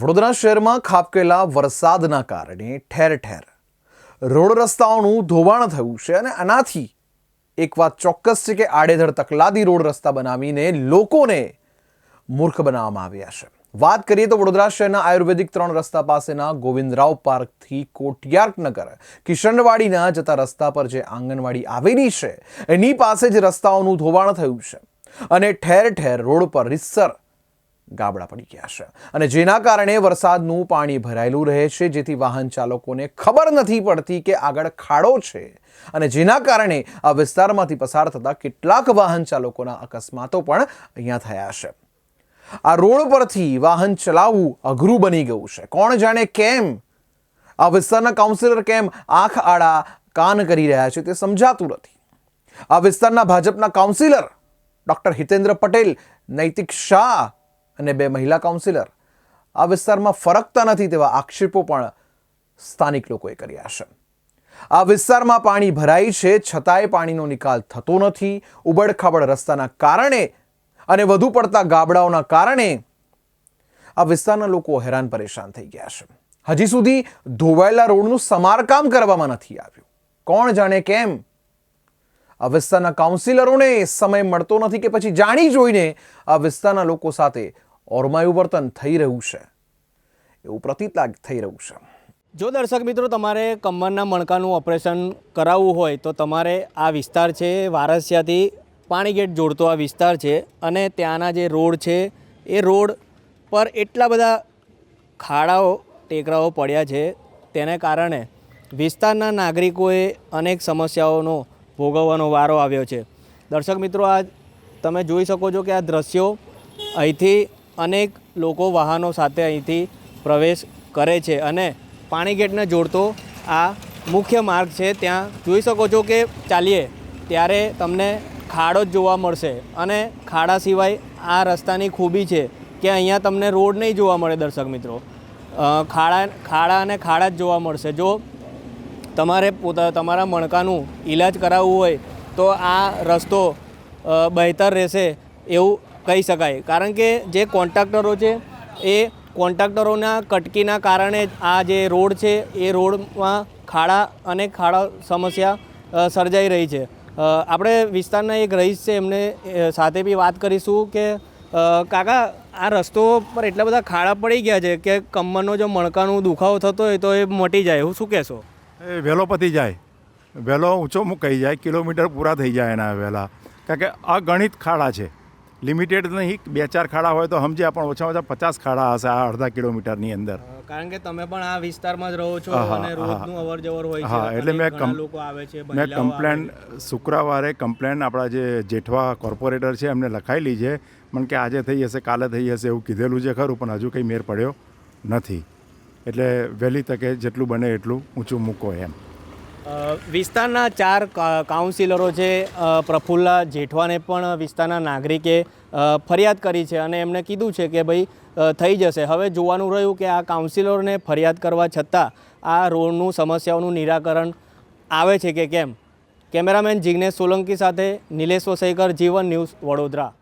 વડોદરા શહેરમાં ખાબકેલા વરસાદના કારણે ઠેર ઠેર રોડ રસ્તાઓનું ધોવાણ થયું છે અને આનાથી એક વાત ચોક્કસ છે કે આડેધડ તકલાદી રોડ રસ્તા બનાવીને લોકોને મૂર્ખ બનાવવામાં આવ્યા છે. વાત કરીએ તો વડોદરા શહેરના આયુર્વેદિક ત્રણ રસ્તા પાસેના ગોવિંદરાવ પાર્કથી કોટિયાર્કનગર, કિશનવાડીના જતા રસ્તા પર જે આંગણવાડી આવેલી છે, એની પાસે જ રસ્તાઓનું ધોવાણ થયું છે. અને ઠેર ઠેર રોડ પર રીતસર ગાબડા પડી ગયા છે. અને જેના કારણે વરસાદનું પાણી ભરાયેલું રહે છે, જેથી વાહન ચાલકોને ખબર નથી પડતી કે આગળ ખાડો છે. અને જેના કારણે આ વિસ્તારમાંથી પસાર થતા કેટલાક વાહન ચાલકોના અકસ્માતો પણ અહીંયા થયા છે. આ રોડ પરથી વાહન ચલાવવું અઘરું બની ગયું છે. કોણ જાણે કેમ આ વિસ્તારના કાઉન્સિલર કેમ આંખ આડા કાન કરી રહ્યા છે તે સમજાતું નથી. આ વિસ્તારના ભાજપના કાઉન્સિલર ડોક્ટર હિતેન્દ્ર પટેલ, નૈતિક શાહ અને બે મહિલા કાઉન્સિલર. આ વિસ્તારમાં ફરકતા નથી તેવા આક્ષેપો પણ સ્થાનિક લોકોએ કર્યા છે. આ વિસ્તારમાં પાણી ભરાય છે, છતાંય પાણીનો નિકાલ થતો નથી. ઉબડખાબડ રસ્તાના કારણે અને વધુ પડતા ગાબડાઓના કારણે આ વિસ્તારના લોકો હેરાન પરેશાન થઈ ગયા છે. હજી સુધી ધોવાયેલા રોડનું સમારકામ કરવામાં નથી આવ્યું. કોણ જાણે કેમ? આ વિસ્તારના કાઉન્સિલરોને સમય મળતો નથી કે પછી જાણી જોઈને આ વિસ્તારના લોકો સાથે ઓરમાયું વર્તન થઈ રહ્યું છે. એવું પ્રતીત થઈ રહ્યું છે. જો દર્શક મિત્રો તમારે કમરના મણકાનું ઓપરેશન કરાવવું હોય તો તમારે આ વિસ્તાર છે વારસિયાથી પાણી ગેટ જોડતો આ વિસ્તાર છે અને ત્યાંના જે રોડ છે એ રોડ પર એટલા બધા ખાડાઓ, ટેકરાઓ પડ્યા છે. તેને કારણે વિસ્તારના નાગરિકોએ અનેક સમસ્યાઓનો ભોગવવાનો વારો આવ્યો છે. દર્શક મિત્રો, આ તમે જોઈ શકો છો કે આ દ્રશ્યો અહીંથી અનેક લોકો વાહનો સાથે અહીંથી પ્રવેશ કરે છે અને પાણી ગેટને જોડતો આ મુખ્ય માર્ગ છે. ત્યાં જોઈ શકો છો કે ચાલીએ ત્યારે તમને ખાડો જ જોવા મળશે અને ખાડા સિવાય આ રસ્તાની ખૂબી છે કે અહીંયા તમને રોડ નહીં જોવા મળે દર્શક મિત્રો. ખાડા ખાડા અને ખાડા જ જોવા મળશે. જો તમારે પોતા, તમારા મણકાનું ઈલાજ કરાવવું હોય તો આ રસ્તો બહેતર રહેશે એવું કહી શકાય. કારણ કે જે કોન્ટ્રાક્ટરો છે, એ કોન્ટ્રાક્ટરોના કટકીના કારણે આ જે રોડ છે, એ રોડમાં ખાડા અને ખાડા સમસ્યા સર્જાઈ રહી છે. આપણે વિસ્તારના એક રહીશ છે, એમને સાથે બી વાત કરીશું કે કાકા, આ રસ્તો પર એટલા બધા ખાડા પડી ગયા છે કે કમરનો જો મણકાનું દુખાવો થતો હોય તો એ મટી જાય. હું શું કહેશો? એ વહેલો પતી જાય. વહેલો ઊંચો મુકાઈ જાય, કિલોમીટર પૂરા થઈ જાય એના વહેલા કારણ કે અગણિત ખાડા છે. લિમિટેડ નહીં બે ચાર ખાડા હોય તો સમજ્યા પણ ઓછામાં ઓછા પચાસ ખાડા હશે આ અડધા કિલોમીટરની અંદર. કારણ કે તમે પણ આ વિસ્તારમાં જ રહો છો અને રોજનું અવર જવર હોય છે. એટલે મેં લોકો આવે છે મેં કમ્પ્લેન શુક્રવારે કમ્પ્લેન આપણા જે જેઠવા કોર્પોરેટર છે એમને લખાયેલી છે. પણ કે આજે થઈ હશે કાલે થઈ હશે એવું કીધેલું છે ખરું પણ હજુ કંઈ મેર પડ્યો નથી. એટલે વહેલી તકે જેટલું બને એટલું ઊંચું મૂકો એમ. વિસ્તારના ચાર કાઉન્સિલરો છે પ્રફુલ્લા જેઠવાને પણ વિસ્તારના નાગરિકે ફરિયાદ કરી છે અને એમણે કીધું છે કે ભાઈ થઈ જશે. હવે જોવાનું રહ્યું કે આ કાઉન્સિલરોને ફરિયાદ કરવા છતાં આ રોડનું સમસ્યાઓનું નિરાકરણ આવે છે કે કેમ? કેમેરામેન જિગ્નેશ સોલંકી સાથે નિલેશ વસૈકર, જીવન ન્યૂઝ વડોદરા.